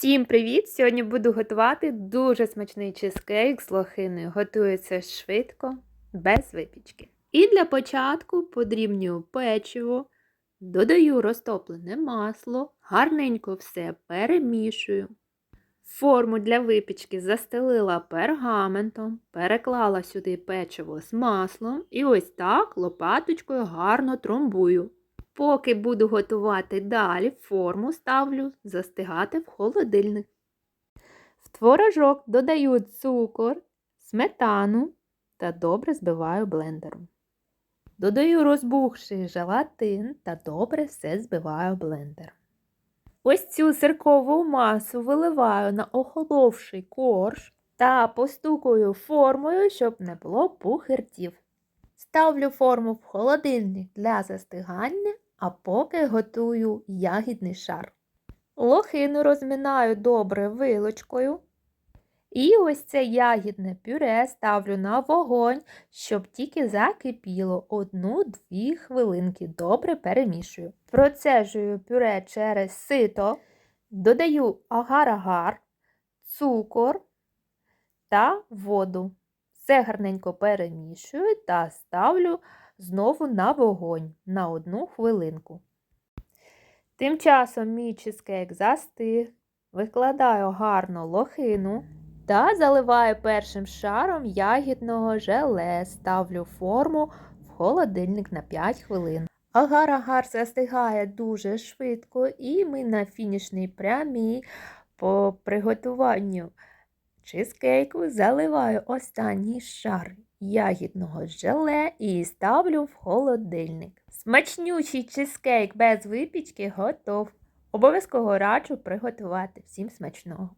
Всім привіт! Сьогодні буду готувати дуже смачний чизкейк з лохиною. Готується швидко, без випічки. І для початку подрібнюю печиво, додаю розтоплене масло, гарненько все перемішую. Форму для випічки застелила пергаментом, переклала сюди печиво з маслом і ось так лопаточкою гарно тромбую. Поки буду готувати далі, форму ставлю застигати в холодильник. В творожок додаю цукор, сметану та добре збиваю блендером. Додаю розбухший желатин та добре все збиваю блендером. Ось цю сиркову масу виливаю на охоловший корж та постукую формою, щоб не було пухиртів. Ставлю форму в холодильник для застигання, а поки готую ягідний шар. Лохину розминаю добре вилочкою. І ось це ягідне пюре ставлю на вогонь, щоб тільки закипіло 1-2 хвилинки. Добре перемішую. Процежую пюре через сито, додаю агар-агар, цукор та воду. Все гарненько перемішую та ставлю знову на вогонь на одну хвилинку. Тим часом мій чизкейк застиг, викладаю гарно лохину та заливаю першим шаром ягідного желе, ставлю форму в холодильник на 5 хвилин. Агар-агар застигає дуже швидко, і ми на фінішній прямій по приготуванню чизкейку заливаю останній шар ягідного желе і ставлю в холодильник. Смачнючий чизкейк без випічки готов. Обов'язково раджу приготувати. Всім смачного!